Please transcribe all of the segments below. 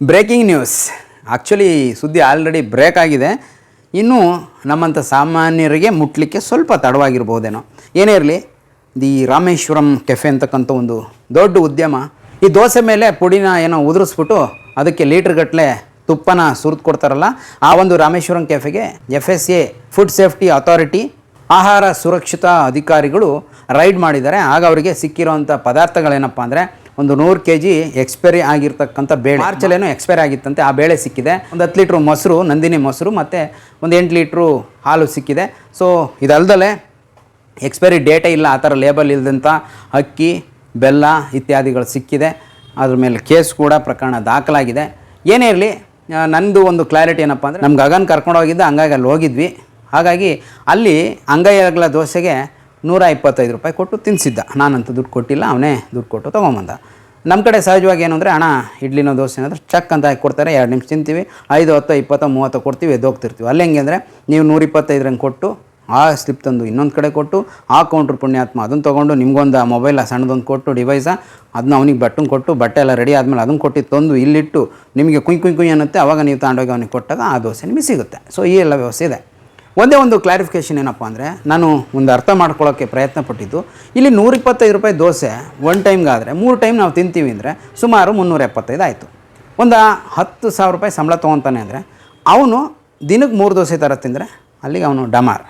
Breaking news. Actually ಸುದ್ದಿ already break ಆಗಿದೆ. ಇನ್ನೂ ನಮ್ಮಂಥ ಸಾಮಾನ್ಯರಿಗೆ ಮುಟ್ಲಿಕ್ಕೆ ಸ್ವಲ್ಪ ತಡವಾಗಿರ್ಬೋದೇನೋ. ಏನೇ ಇರಲಿ, ದಿ ರಾಮೇಶ್ವರಂ ಕೆಫೆ ಅಂತಕ್ಕಂಥ ಒಂದು ದೊಡ್ಡ ಉದ್ಯಮ, ಈ ದೋಸೆ ಮೇಲೆ ಪುಡಿನ ಏನೋ ಉದುರಿಸ್ಬಿಟ್ಟು ಅದಕ್ಕೆ ಲೀಟ್ರ್ಗಟ್ಟಲೆ ತುಪ್ಪನ ಸುರಿದು ಕೊಡ್ತಾರಲ್ಲ, ಆ ಒಂದು Rameshwaram ಕೆಫೆಗೆ F S A, food safety authority, ಆಹಾರ ಸುರಕ್ಷತಾ ಅಧಿಕಾರಿಗಳು ರೈಡ್ ಮಾಡಿದ್ದಾರೆ. ಆಗ ಅವರಿಗೆ ಸಿಕ್ಕಿರೋಂಥ ಪದಾರ್ಥಗಳೇನಪ್ಪ ಅಂದರೆ ಒಂದು ನೂರು ಕೆ ಜಿ ಎಕ್ಸ್ಪೈರಿ ಆಗಿರ್ತಕ್ಕಂಥ ಬೇಳೆ. ಮಾರ್ಚಲ್ಲೇನೋ ಎಕ್ಸ್ಪೈರಿ ಆಗಿತ್ತಂತೆ, ಆ ಬೇಳೆ ಸಿಕ್ಕಿದೆ. ಒಂದು ಹತ್ತು ಲೀಟ್ರು ಮೊಸರು, ನಂದಿನಿ ಮೊಸರು, ಮತ್ತು ಒಂದು ಎಂಟು ಲೀಟ್ರು ಹಾಲು ಸಿಕ್ಕಿದೆ. ಸೊ ಇದಲ್ದಲೆ ಎಕ್ಸ್ಪೈರಿ ಡೇಟೇ ಇಲ್ಲ, ಆ ಥರ ಲೇಬಲ್ ಇಲ್ಲದಂಥ ಅಕ್ಕಿ, ಬೆಲ್ಲ ಇತ್ಯಾದಿಗಳು ಸಿಕ್ಕಿದೆ. ಅದ್ರ ಮೇಲೆ ಕೇಸ್ ಕೂಡ ಪ್ರಕರಣ ದಾಖಲಾಗಿದೆ. ಏನೇ ಇರಲಿ ನಂದು ಒಂದು ಕ್ಲಾರಿಟಿ ಏನಪ್ಪ ಅಂದರೆ, ನಮ್ಗೆ ಗಗನ್ ಕರ್ಕೊಂಡು ಹೋಗಿದ್ದ, ಹಂಗಾಗಿ ಅಲ್ಲಿ ಹೋಗಿದ್ವಿ. ಹಾಗಾಗಿ ಅಲ್ಲಿ ಅಂಗೈ ಅಗಲ ದೋಸೆಗೆ ನೂರ ಇಪ್ಪತ್ತೈದು ರೂಪಾಯಿ ಕೊಟ್ಟು ತಿನ್ನಿಸಿದ್ದ ನಾನಂತೂ ದುಡ್ಡು ಕೊಟ್ಟಿಲ್ಲ, ಅವನೇ ದುಡ್ಡು ಕೊಟ್ಟು ತೊಗೊಂಬಂದ. ನಮ್ಮ ಕಡೆ ಸಹಜವಾಗಿ ಏನು ಅಂದರೆ ಹಣ ಇಡ್ಲಿನೋ ದೋಸೆ ಏನಾದರೂ ಚಕ್ ಅಂತ ಹಾಕಿ ಕೊಡ್ತಾರೆ, ಎರಡು ನಿಮಿಷ ತಿಂತೀವಿ, ಐದು, ಹತ್ತು, ಇಪ್ಪತ್ತು, ಮೂವತ್ತು ಕೊಡ್ತೀವಿ ಎದ್ದೋಗ್ತಿರ್ತೀವಿ ಅಲ್ಲಿ ಹೆಂಗೆ ಅಂದರೆ, ನೀವು ನೂರ ಇಪ್ಪತ್ತೈದರಂಗೆ ಕೊಟ್ಟು, ಆ ಸ್ಲಿಪ್ ತಂದು ಇನ್ನೊಂದು ಕಡೆ ಕೊಟ್ಟು, ಆ ಕೌಂಟ್ರ್ ಪುಣ್ಯಾತ್ಮ ಅದನ್ನು ತೊಗೊಂಡು, ನಿಮ್ಗೊಂದು ಮೊಬೈಲ ಸಣ್ಣದೊಂದು ಕೊಟ್ಟು ಡಿವೈಸ ಅದನ್ನ ಅವನಿಗೆ ಬಟ್ಟನ್ ಕೊಟ್ಟು, ಬಟ್ಟೆ ಎಲ್ಲ ರೆಡಿ ಆದಮೇಲೆ ಅದನ್ನು ಕೊಟ್ಟು ತಂದು ಇಲ್ಲಿಟ್ಟು ನಿಮಗೆ ಕುಯ್ ಕುಯ್ ಕುಯ್ ಅನ್ನುತ್ತೆ, ಅವಾಗ ನೀವು ತಗೊಂಡೋಗಿ ಅವನಿಗೆ ಕೊಟ್ಟಾಗ ಆ ದೋಸೆ ನಿಮಗೆ ಸಿಗುತ್ತೆ. ಸೊ ಈ ಎಲ್ಲ ವ್ಯವಸ್ಥೆ ಇದೆ. ಒಂದೇ ಒಂದು ಕ್ಲಾರಿಫಿಕೇಷನ್ ಏನಪ್ಪ ಅಂದರೆ, ನಾನು ಒಂದು ಅರ್ಥ ಮಾಡ್ಕೊಳ್ಳೋಕ್ಕೆ ಪ್ರಯತ್ನ ಪಟ್ಟಿದ್ದು ಇಲ್ಲಿ ನೂರಿಪ್ಪತ್ತೈದು ರೂಪಾಯಿ ದೋಸೆ ಒನ್ ಟೈಮ್ಗಾದರೆ ಮೂರು ಟೈಮ್ ನಾವು ತಿಂತೀವಿ ಅಂದರೆ, ಸುಮಾರು ಮುನ್ನೂರ ಎಪ್ಪತ್ತೈದು ಆಯಿತು. ಒಂದು ಹತ್ತು ಸಾವಿರ ರೂಪಾಯಿ ಸಂಬಳ ತೊಗೊತಾನೆ ಅಂದರೆ, ಅವನು ದಿನಕ್ಕೆ ಮೂರು ದೋಸೆ ಥರ ತಿಂದರೆ, ಅಲ್ಲಿಗೆ ಅವನು ಡಮಾರ್.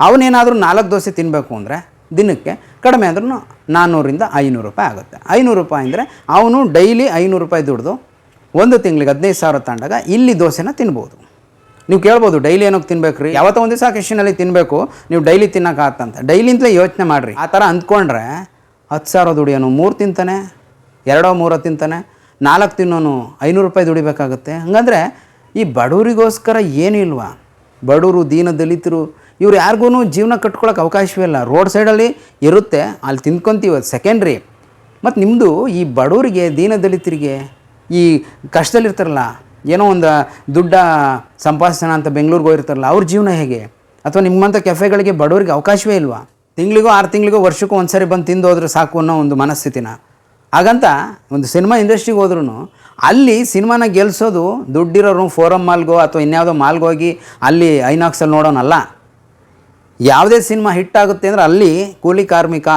ಅವನೇನಾದರೂ ನಾಲ್ಕು ದೋಸೆ ತಿನ್ನಬೇಕು ಅಂದರೆ, ದಿನಕ್ಕೆ ಕಡಿಮೆ ಅಂದ್ರೂ ನಾನ್ನೂರಿಂದ ಐನೂರು ರೂಪಾಯಿ ಆಗುತ್ತೆ. ಐನೂರು ರೂಪಾಯಿ ಅಂದರೆ, ಅವನು ಡೈಲಿ ಐನೂರು ರೂಪಾಯಿ ದುಡ್ದು ಒಂದು ತಿಂಗಳಿಗೆ ಹದಿನೈದು ಸಾವಿರ ತಗೊಂಡಾಗ ಇಲ್ಲಿ ದೋಸೆನ ತಿನ್ಬೋದು. ನೀವು ಕೇಳ್ಬೋದು, ಡೈಲಿ ಏನೋ ತಿನ್ಬೇಕು ರೀ ಯಾವತ್ತೋ ಒಂದು ದಿವಸ ಕಿಶನಲ್ಲಿ ತಿನ್ನಬೇಕು ನೀವು ಡೈಲಿ ತಿನ್ನೋಕ್ಕಾಗತ್ತಂತ ಡೈಲಿಂತಲೇ ಯೋಚನೆ ಮಾಡಿರಿ. ಆ ಥರ ಅಂದ್ಕೊಂಡ್ರೆ ಹತ್ತು ಸಾವಿರ ದುಡಿಯೋನು, ಮೂರು ತಿಂತಾನೆ, ಎರಡೋ ಮೂರೋ ತಿಂತಾನೆ, ನಾಲ್ಕು ತಿನ್ನೋನು ಐನೂರು ರೂಪಾಯಿ ದುಡಿಬೇಕಾಗುತ್ತೆ. ಹಂಗಂದರೆ ಈ ಬಡವರಿಗೋಸ್ಕರ ಏನೂ ಇಲ್ವಾ? ಬಡವರು, ದೀನ ದಲಿತರು, ಇವ್ರು ಯಾರಿಗೂ ಜೀವನ ಕಟ್ಕೊಳ್ಳೋಕೆ ಅವಕಾಶವೇ ಇಲ್ಲ. ರೋಡ್ ಸೈಡಲ್ಲಿ ಇರುತ್ತೆ, ಅಲ್ಲಿ ತಿನ್ಕೊಂತೀವಿ ಅದು ಸೆಕೆಂಡ್ರಿ ಮತ್ತು ನಿಮ್ಮದು ಈ ಬಡವರಿಗೆ, ದೀನ ದಲಿತರಿಗೆ ಈ ಕಷ್ಟದಲ್ಲಿರ್ತಾರಲ್ಲ ಏನೋ ಒಂದು ದುಡ್ಡ ಸಂಪಾದಿಸೋಣ ಅಂತ ಬೆಂಗಳೂರಿಗೆ ಹೋಗಿರ್ತಾರಲ್ಲ, ಅವ್ರ ಜೀವನ ಹೇಗೆ? ಅಥವಾ ನಿಮ್ಮಂಥ ಕೆಫೆಗಳಿಗೆ ಬಡವರಿಗೆ ಅವಕಾಶವೇ ಇಲ್ವಾ? ತಿಂಗಳಿಗೋ ಆರು ತಿಂಗಳಿಗೂ ವರ್ಷಕ್ಕೂ ಒಂದು ಸರಿ ಬಂದು ತಿಂದು ಹೋದ್ರೆ ಸಾಕು ಅನ್ನೋ ಒಂದು ಮನಸ್ಥಿತಿನ. ಹಾಗಂತ ಒಂದು ಸಿನಿಮಾ ಇಂಡಸ್ಟ್ರಿಗೆ ಹೋದ್ರೂ ಅಲ್ಲಿ ಸಿನಿಮಾನ ಗೆಲ್ಲಿಸೋದು ದುಡ್ಡಿರೋರು ಫೋರಮ್ ಮಾಲ್ಗೋ ಅಥವಾ ಇನ್ಯಾವುದೋ ಮಾಲ್ಗೆ ಹೋಗಿ ಅಲ್ಲಿ ಐನಾಕ್ಸಲ್ಲಿ ನೋಡೋನಲ್ಲ. ಯಾವುದೇ ಸಿನಿಮಾ ಹಿಟ್ ಆಗುತ್ತೆ ಅಂದರೆ ಅಲ್ಲಿ ಕೂಲಿ ಕಾರ್ಮಿಕ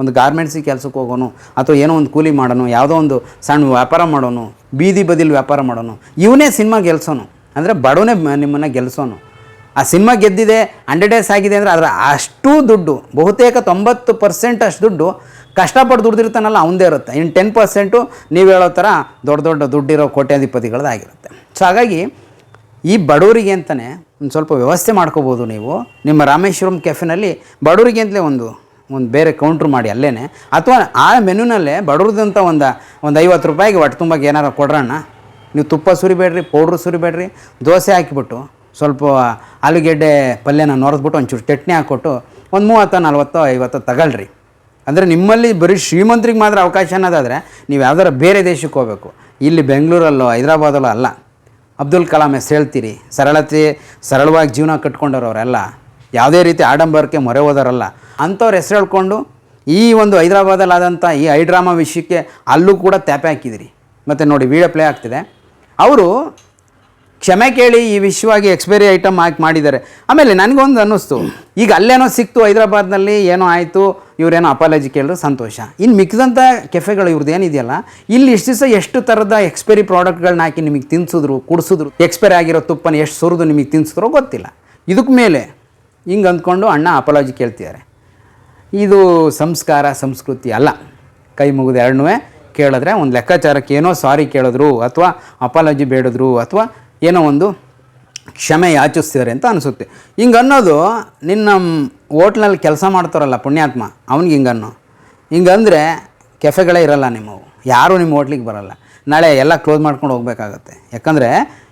ಒಂದು ಗಾರ್ಮೆಂಟ್ಸಿಗೆ ಕೆಲಸಕ್ಕೆ ಹೋಗೋನು, ಅಥವಾ ಏನೋ ಒಂದು ಕೂಲಿ ಮಾಡೋನು, ಯಾವುದೋ ಒಂದು ಸಣ್ಣ ವ್ಯಾಪಾರ ಮಾಡೋನು, ಬೀದಿ ಬದಿಲಿ ವ್ಯಾಪಾರ ಮಾಡೋನು, ಇವನೇ ಸಿನಿಮಾ ಗೆಲ್ಸೋನು. ಅಂದರೆ ಬಡವನೇ ನಿಮ್ಮನ್ನು ಗೆಲ್ಸೋನು. ಆ ಸಿನಿಮಾ ಗೆದ್ದಿದೆ ಹಂಡ್ರೆಡ್ ಡೇಸ್ ಆಗಿದೆ ಅಂದರೆ ಅದರ ಅಷ್ಟು ದುಡ್ಡು, ಬಹುತೇಕ ತೊಂಬತ್ತು ಪರ್ಸೆಂಟ್ ಅಷ್ಟು ದುಡ್ಡು ಕಷ್ಟಪಟ್ಟು ದುಡ್ದಿರ್ತಾನಲ್ಲ, ಅವಂದೇ ಇರುತ್ತೆ. ಇನ್ನು ಟೆನ್ ಪರ್ಸೆಂಟು ನೀವು ಹೇಳೋ ಥರ ದೊಡ್ಡ ದೊಡ್ಡ ದುಡ್ಡಿರೋ ಕೋಟ್ಯಾಧಿಪತಿಗಳದ್ದಾಗಿರುತ್ತೆ. ಸೊ ಹಾಗಾಗಿ ಈ ಬಡವರಿಗೆ ಅಂತಲೇ ಒಂದು ಸ್ವಲ್ಪ ವ್ಯವಸ್ಥೆ ಮಾಡ್ಕೋಬೋದು ನೀವು. ನಿಮ್ಮ ರಾಮೇಶ್ವರಂ ಕೆಫೆನಲ್ಲಿ ಬಡವರಿಗೆ ಅಂತಲೇ ಒಂದು ಒಂದು ಬೇರೆ ಕೌಂಟ್ರ್ ಮಾಡಿ ಅಲ್ಲೇ ಅಥವಾ ಆ ಮೆನುನಲ್ಲೇ ಬಡವ್ರದಂಥ ಒಂದು ಒಂದು ಐವತ್ತು ರೂಪಾಯಿಗೆ ಹೊಟ್ಟೆ ತುಂಬಕ್ಕೆ ಏನಾರು ಕೊಡ್ರಣ್ಣ ನೀವು ತುಪ್ಪ ಸುರಿಬೇಡ್ರಿ, ಪೌಡ್ರ್ ಸುರಿಬೇಡ್ರಿ, ದೋಸೆ ಹಾಕಿಬಿಟ್ಟು ಸ್ವಲ್ಪ ಆಲೂಗೆಡ್ಡೆ ಪಲ್ಯನ ನೊರೆದ್ಬಿಟ್ಟು ಒಂಚೂರು ಚಟ್ನಿ ಹಾಕ್ಕೊಟ್ಟು ಒಂದು ಮೂವತ್ತು ನಲ್ವತ್ತು ಐವತ್ತು ತಗೊಳ್ರಿ. ಅಂದರೆ ನಿಮ್ಮಲ್ಲಿ ಬರೀ ಶ್ರೀಮಂತರಿಗೆ ಮಾತ್ರ ಅವಕಾಶ ಅನ್ನೋದಾದರೆ ನೀವು ಯಾವ್ದಾರ ಬೇರೆ ದೇಶಕ್ಕೆ ಹೋಗಬೇಕು. ಇಲ್ಲಿ ಬೆಂಗಳೂರಲ್ಲೋ, ಹೈದ್ರಾಬಾದಲ್ಲೋ ಅಲ್ಲ. ಅಬ್ದುಲ್ ಕಲಾಂ ಹೆಸ್ರು ಹೇಳ್ತೀರಿ. ಸರಳತೆ, ಸರಳವಾಗಿ ಜೀವನ ಕಟ್ಕೊಂಡವ್ರು ಅವರೆಲ್ಲ ಯಾವುದೇ ರೀತಿ ಆಡಂಬರಕ್ಕೆ ಮೊರೆ ಹೋದಾರಲ್ಲ, ಅಂಥವ್ರು ಹೆಸರು ಹೇಳ್ಕೊಂಡು ಈ ಒಂದು ಹೈದ್ರಾಬಾದಲ್ಲಿ ಆದಂಥ ಈ ಹೈಡ್ರಾಮಾ ವಿಷಯಕ್ಕೆ ಅಲ್ಲೂ ಕೂಡ ತ್ಯಾಪೆ ಹಾಕಿದಿರಿ. ಮತ್ತು ನೋಡಿ ವಿಡಿಯೋ ಪ್ಲೇ ಆಗ್ತಿದೆ. ಅವರು ಕ್ಷಮೆ ಕೇಳಿ ಈ ವಿಷಯವಾಗಿ ಎಕ್ಸ್ಪೈರಿ ಐಟಮ್ ಹಾಕಿ ಮಾಡಿದ್ದಾರೆ. ಆಮೇಲೆ ನನಗೊಂದು ಅನ್ನಿಸ್ತು. ಈಗ ಅಲ್ಲೇನೋ ಸಿಕ್ತು ಹೈದರಾಬಾದ್ನಲ್ಲಿ, ಏನೋ ಆಯಿತು, ಇವರೇನೋ ಅಪಾಲಜಿ ಕೇಳಿದ್ರು ಸಂತೋಷ. ಇನ್ನು ಮಿಕ್ಕಿದಂಥ ಕೆಫೆಗಳು ಇವ್ರದ್ದು ಏನಿದೆಯಲ್ಲ ಇಲ್ಲಿ ಇಷ್ಟು ದಿವಸ ಎಷ್ಟು ಥರದ ಎಕ್ಸ್ಪೈರಿ ಪ್ರಾಡಕ್ಟ್ಗಳನ್ನ ಹಾಕಿ ನಿಮಗೆ ತಿನ್ಸಿದ್ರು, ಕುಡಿಸಿದ್ರು ಎಕ್ಸ್ಪೈರಿ ಆಗಿರೋ ತುಪ್ಪನ ಎಷ್ಟು ಸುರಿದು ನಿಮಗೆ ತಿನ್ಸಿದ್ರೋ ಗೊತ್ತಿಲ್ಲ. ಇದಕ್ಕೆ ಮೇಲೆ ಹಿಂಗೆ ಅಂದ್ಕೊಂಡು ಅಣ್ಣ ಅಪಾಲಜಿ ಕೇಳ್ತಿದ್ದಾರೆ. ಇದು ಸಂಸ್ಕಾರ, ಸಂಸ್ಕೃತಿ ಅಲ್ಲ. ಕೈ ಮುಗಿದು ಎರಡನೂ ಕೇಳಿದ್ರೆ ಒಂದು ಲೆಕ್ಕಾಚಾರಕ್ಕೆ ಏನೋ ಸಾರಿ ಕೇಳಿದ್ರು ಅಥವಾ ಅಪಾಲಜಿ ಬೇಡಿದ್ರು ಅಥವಾ ಏನೋ ಒಂದು ಕ್ಷಮೆ ಯಾಚಿಸ್ತಿದ್ದಾರೆ ಅಂತ ಅನಿಸುತ್ತೆ. ಹಿಂಗೆ ಅನ್ನೋದು ನಿನ್ನ ಹೋಟ್ಲಲ್ಲಿ ಕೆಲಸ ಮಾಡ್ತಾರಲ್ಲ ಪುಣ್ಯಾತ್ಮ, ಅವ್ನಿಗೆ ಹಿಂಗನ್ನು ಹಿಂಗಂದರೆ ಕೆಫೆಗಳೇ ಇರಲ್ಲ ನಿಮ್ಮವು. ಯಾರೂ ನಿಮ್ಮ ಹೋಟ್ಲಿಗೆ ಬರಲ್ಲ. ನಾಳೆ ಎಲ್ಲ ಕ್ಲೋಸ್ ಮಾಡ್ಕೊಂಡು ಹೋಗಬೇಕಾಗತ್ತೆ. ಯಾಕಂದರೆ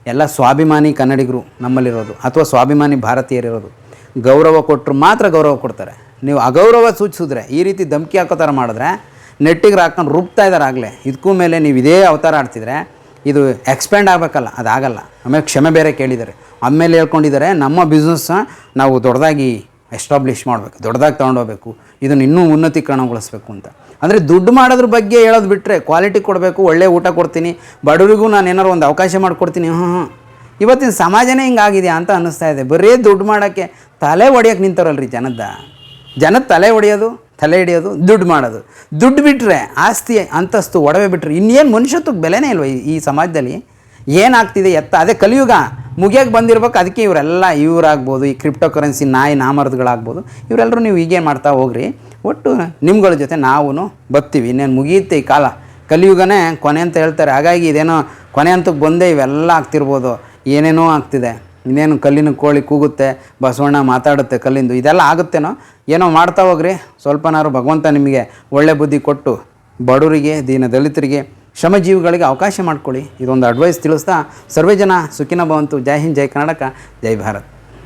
ಎಲ್ಲ ಸ್ವಾಭಿಮಾನಿ ಕನ್ನಡಿಗರು ನಮ್ಮಲ್ಲಿರೋದು ಅಥವಾ ಸ್ವಾಭಿಮಾನಿ ಭಾರತೀಯರಿರೋದು. ಗೌರವ ಕೊಟ್ಟರು ಮಾತ್ರ ಗೌರವ ಕೊಡ್ತಾರೆ. ನೀವು ಅಗೌರವ ಸೂಚಿಸಿದ್ರೆ, ಈ ರೀತಿ ಧಮಕಿ ಹಾಕೋ ಥರ ಮಾಡಿದ್ರೆ, ನೆಟ್ಟಿಗೆ ಹಾಕೊಂಡು ರುಬ್ತಾ ಇದ್ದಾರೆ ಆಗಲೇ. ಇದಕ್ಕೂ ಮೇಲೆ ನೀವು ಇದೇ ಅವತಾರ ಆಡ್ತಿದ್ರೆ, ಇದು ಎಕ್ಸ್ಪ್ಯಾಂಡ್ ಆಗಬೇಕಲ್ಲ, ಅದಾಗಲ್ಲ. ಆಮೇಲೆ ಕ್ಷಮೆ ಬೇರೆ ಕೇಳಿದ್ದಾರೆ. ಆಮೇಲೆ ಹೇಳ್ಕೊಂಡಿದ್ದಾರೆ, ನಮ್ಮ ಬಿಸ್ನೆಸ್ಸ ನಾವು ದೊಡ್ಡದಾಗಿ ಎಸ್ಟಾಬ್ಲಿಷ್ ಮಾಡಬೇಕು, ದೊಡ್ಡದಾಗಿ ತೊಗೊಂಡೋಗ್ಬೇಕು ಇದನ್ನು ಇನ್ನೂ ಉನ್ನತೀಕರಣಗೊಳಿಸ್ಬೇಕು ಅಂತ. ಅಂದರೆ ದುಡ್ಡು ಮಾಡೋದ್ರ ಬಗ್ಗೆ ಹೇಳೋದು ಬಿಟ್ಟರೆ ಕ್ವಾಲಿಟಿ ಕೊಡಬೇಕು, ಒಳ್ಳೆ ಊಟ ಕೊಡ್ತೀನಿ, ಬಡವರಿಗೂ ನಾನು ಏನಾರು ಒಂದು ಅವಕಾಶ ಮಾಡಿಕೊಡ್ತೀನಿ ಹಾಂ ಹ್ಞೂ ಇವತ್ತಿನ ಸಮಾಜನೇ ಹಿಂಗಾಗಿದೆ ಅಂತ ಅನ್ನಿಸ್ತಾ ಇದೆ. ಬರೀ ದುಡ್ಡು ಮಾಡೋಕ್ಕೆ ತಲೆ ಒಡೆಯಕ್ಕೆ ನಿಂತವ್ರಲ್ರಿ ಜನದ ಜನದ ತಲೆ ಒಡೆಯೋದು, ತಲೆ ಹಿಡಿಯೋದು, ದುಡ್ಡು ಮಾಡೋದು. ದುಡ್ಡು ಬಿಟ್ಟರೆ ಆಸ್ತಿ, ಅಂತಸ್ತು, ಒಡವೆ ಬಿಟ್ಟರೆ ಇನ್ನೇನು ಮನುಷ್ಯತ್ವಕ್ಕೆ ಬೆಲೆನೇ ಇಲ್ವ ಈ- ಸಮಾಜದಲ್ಲಿ? ಏನಾಗ್ತಿದೆ ಎತ್ತ? ಅದೇ ಕಲಿಯುಗ. ಮುಗಿಯೋಕೆ ಬಂದಿರ್ಬೇಕು, ಅದಕ್ಕೆ ಇವರೆಲ್ಲ ಇವರಾಗ್ಬೋದು, ಈ ಕ್ರಿಪ್ಟೋ ಕರೆನ್ಸಿ ನಾಯಿ ನಾಮರ್ದಗಳಾಗ್ಬೋದು. ಇವರೆಲ್ಲರೂ ನೀವು ಈಗೇನು ಮಾಡ್ತಾ ಹೋಗ್ರಿ. ಒಟ್ಟು ನಿಮ್ಗಳ ಜೊತೆ ನಾವು ಬರ್ತೀವಿ ಇನ್ನೇನು ಮುಗಿಯುತ್ತೆ ಈ ಕಾಲ. ಕಲಿಯುಗನೇ ಕೊನೆ ಅಂತ ಹೇಳ್ತಾರೆ. ಹಾಗಾಗಿ ಇದೇನೋ ಕೊನೆ ಅಂತಕ್ಕೆ ಬಂದೇ ಇವೆಲ್ಲ ಆಗ್ತಿರ್ಬೋದು. ಏನೇನೋ ಆಗ್ತಿದೆ. ಇನ್ನೇನು ಕಲ್ಲಿನ ಕೋಳಿ ಕೂಗುತ್ತೆ, ಬಸವಣ್ಣ ಮಾತಾಡುತ್ತೆ ಕಲ್ಲಿಂದು, ಇದೆಲ್ಲ ಆಗುತ್ತೇನೋ? ಏನೋ ಮಾಡ್ತಾ ಹೋಗ್ರಿ. ಸ್ವಲ್ಪನಾರು ಭಗವಂತ ನಿಮಗೆ ಒಳ್ಳೆ ಬುದ್ಧಿ ಕೊಟ್ಟು ಬಡವರಿಗೆ, ದೀನ ದಲಿತರಿಗೆ, ಶ್ರಮಜೀವಿಗಳಿಗೆ ಅವಕಾಶ ಮಾಡ್ಕೊಳ್ಳಿ. ಇದೊಂದು ಅಡ್ವೈಸ್ ತಿಳಿಸ್ತಾ ಸರ್ವೇ ಜನ ಸುಖಿನ ಭವಂತು. ಜೈ ಹಿಂದ್, ಜೈ ಕರ್ನಾಟಕ, ಜೈ ಭಾರತ್.